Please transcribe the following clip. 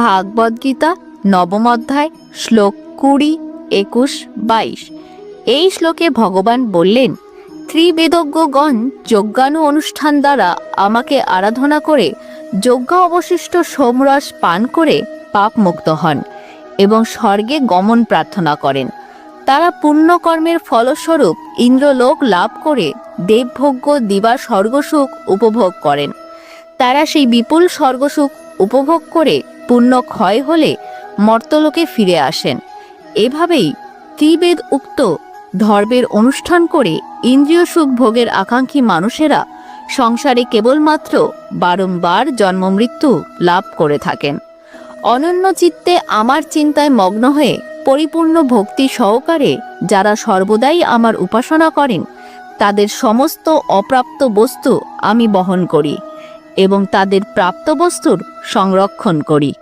ভাগবত গীতা, নবম অধ্যায়, শ্লোক কুড়ি, একুশ, বাইশ। এই শ্লোকে ভগবান বললেন, ত্রিবেদজ্ঞগণ যজ্ঞানু অনুষ্ঠান দ্বারা আমাকে আরাধনা করে যজ্ঞ অবশিষ্ট সোমরস পান করে পাপ মুক্ত হন এবং স্বর্গে গমন প্রার্থনা করেন। তারা পুণ্যকর্মের ফলস্বরূপ ইন্দ্রলোক লাভ করে দেবভোগ্য দিবা স্বর্গসুখ উপভোগ করেন। তারা সেই বিপুল স্বর্গসুখ উপভোগ করে পুণ্য ক্ষয় হলে মর্তলোকে ফিরে আসেন। এভাবেই ত্রিবেদ উক্ত ধর্মের অনুষ্ঠান করে ইন্দ্রিয় সুখ ভোগের আকাঙ্ক্ষী মানুষেরা সংসারে কেবলমাত্র বারংবার জন্মমৃত্যু লাভ করে থাকেন। অনন্য চিত্তে আমার চিন্তায় মগ্ন হয়ে পরিপূর্ণ ভক্তি সহকারে যারা সর্বদাই আমার উপাসনা করেন, তাদের সমস্ত অপ্রাপ্ত বস্তু আমি বহন করি। এবং তাদের প্রাপ্ত বস্তুর সংরক্ষণ করি।